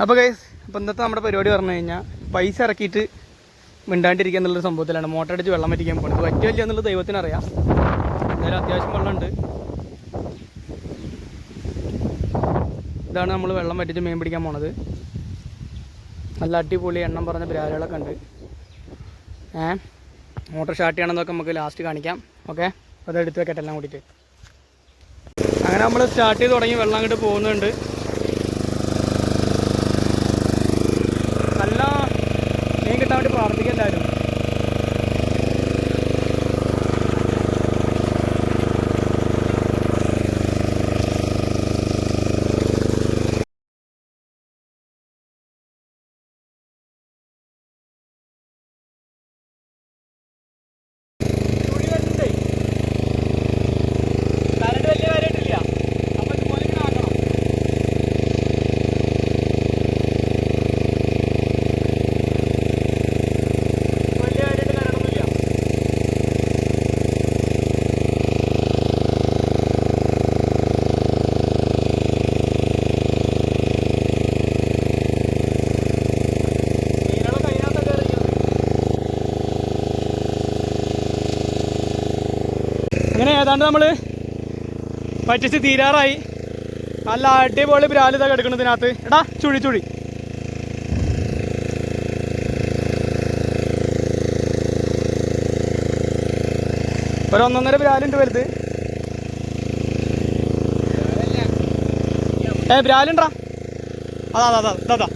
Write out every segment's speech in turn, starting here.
അപ്പോൾ ഗൈസ് അപ്പോൾ ഇന്നത്തെ നമ്മുടെ പരിപാടി പറഞ്ഞു കഴിഞ്ഞാൽ പൈസ ഇറക്കിയിട്ട് മിണ്ടാണ്ടിരിക്കുക എന്നുള്ളൊരു സംഭവത്തിലാണ്. മോട്ടർ അടിച്ച് വെള്ളം വറ്റിക്കാൻ പോകുന്നത് പറ്റില്ല എന്നുള്ളത് ദൈവത്തിന് അറിയാം എന്തായാലും അത്യാവശ്യം വെള്ളമുണ്ട്. ഇതാണ് നമ്മൾ വെള്ളം വറ്റിച്ച് മീൻ പിടിക്കാൻ പോണത്. നല്ല അടിപൊളി എണ്ണം പറഞ്ഞ ബ്രാലുകളൊക്കെ ഉണ്ട്. ഏ? മോട്ടർ സ്റ്റാർട്ട് ചെയ്യണമെന്നൊക്കെ നമുക്ക് ലാസ്റ്റ് കാണിക്കാം. ഓക്കെ? അത് എടുത്ത് എല്ലാം കൂടിയിട്ട്. അങ്ങനെ നമ്മൾ സ്റ്റാർട്ട് ചെയ്ത് തുടങ്ങി വെള്ളം അങ്ങോട്ട് പോകുന്നുണ്ട് നല്ല മീൻ കിട്ടാൻ വേണ്ടി പ്രാർത്ഥിക്കുക എല്ലാവരും ഏതാണ്ട് നമ്മൾ പറ്റിച്ച് തീരാറായി. നല്ല അടിപൊളി ബ്രാലിത കിടക്കുന്നതിനകത്ത്. എടാ ചുഴി ചുഴി. ഒരു ഒന്നൊന്നര ബ്രാലുണ്ട് വലുത്. ഏ ബ്രാലുണ്ടാ അതാ അതാ അതാ അതാ,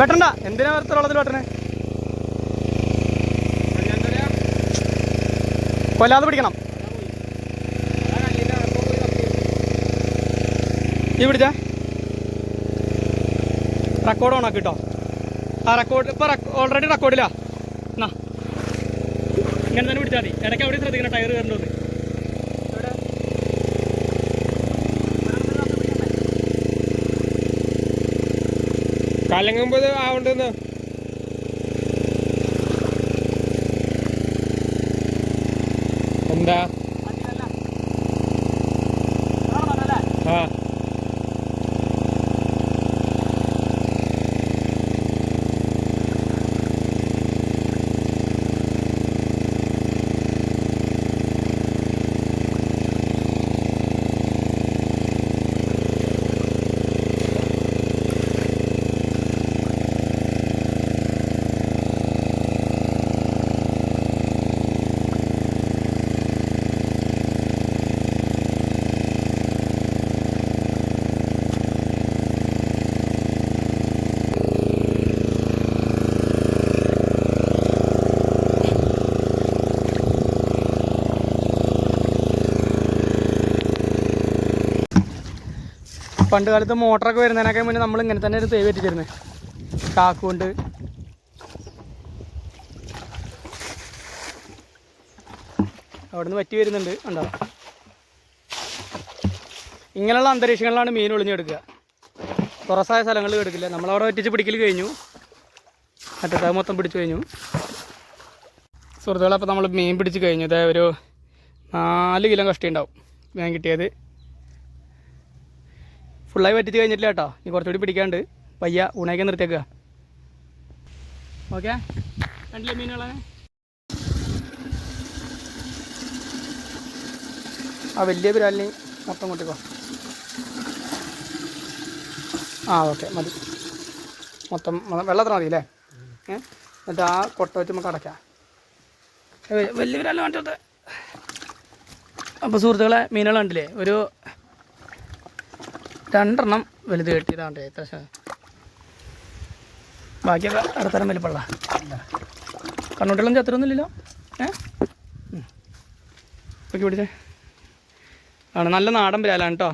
വെട്ടണ്ട. എന്തിനാ വെറുതെ വെട്ടണേ? കൊല്ലാതെ പിടിക്കണം. ഈ പിടിച്ച. റെക്കോർഡ് ഓണാക്കി കേട്ടോ ആ റെക്കോർഡ് ഇപ്പൊ ഓൾറെഡി റെക്കോർഡില്ല എന്നാ ഇങ്ങനെ തന്നെ പിടിച്ചാൽ മതി. ഇടയ്ക്ക് അവിടെ ശ്രദ്ധിക്കണം ടയർ കയറേണ്ടത്. കലങ്ങുമ്പോൾ ആവണ്ടെന്ന്. എന്താ ആ പണ്ട് കാലത്ത് മോട്ടറൊക്കെ വരുന്നതിനൊക്കെ മുന്നേ നമ്മൾ ഇങ്ങനെ തന്നെ ഒരു തേവ് എത്തിച്ചിരുന്നത് കാക്കുകൊണ്ട് അവിടെ നിന്ന് വറ്റി വരുന്നുണ്ട്. ഉണ്ടോ ഇങ്ങനെയുള്ള അന്തരീക്ഷങ്ങളിലാണ് മീൻ ഒളിഞ്ഞെടുക്കുക തുറസായ സ്ഥലങ്ങളിൽ എടുക്കില്ല നമ്മളവിടെ ഒറ്റിച്ച് പിടിക്കൽ കഴിഞ്ഞു. മറ്റേ മൊത്തം പിടിച്ചു കഴിഞ്ഞു. സുഹൃത്തുക്കളെ അപ്പോൾ നമ്മൾ മീൻ പിടിച്ച് കഴിഞ്ഞു. അതായത് ഒരു നാല് കിലോ കഷ്ടി ഉണ്ടാവും. മീൻ കിട്ടിയത്. ഫുള്ളായി പറ്റിച്ച് കഴിഞ്ഞിട്ടില്ല കേട്ടോ. ഇനി കുറച്ചുകൂടി പിടിക്കാണ്ട് പയ്യ ഊണയൊക്കെ നിർത്തിയേക്കുക ഓക്കെ? കണ്ടില്ലേ മീനുകളെ? ആ വലിയ പിരാലിനി മൊത്തം കൊണ്ടിക്കോ ആ ഓക്കെ മതി. മൊത്തം വെള്ളത്തിന് മതി അല്ലേ എന്നിട്ട് ആ കൊട്ട വെച്ച് നമുക്ക് അടയ്ക്കാം. വലിയ പിരാലിനെ മാറ്റത്തെ അപ്പോൾ സുഹൃത്തുക്കളെ മീനുകൾ കണ്ടില്ലേ? ഒരു രണ്ടെണ്ണം വലുത് കെട്ടിയതാണ്ട് എത്ര ബാക്കിയൊക്കെ അടുത്തരം വലിപ്പള്ള. കണ്ണൂട്ടികളും ചത്തരൊന്നുമില്ലല്ലോ? ഏ. ഓക്കെ പിടിച്ചേ. ആണ് നല്ല നാടൻ പിരാലാണ് കേട്ടോ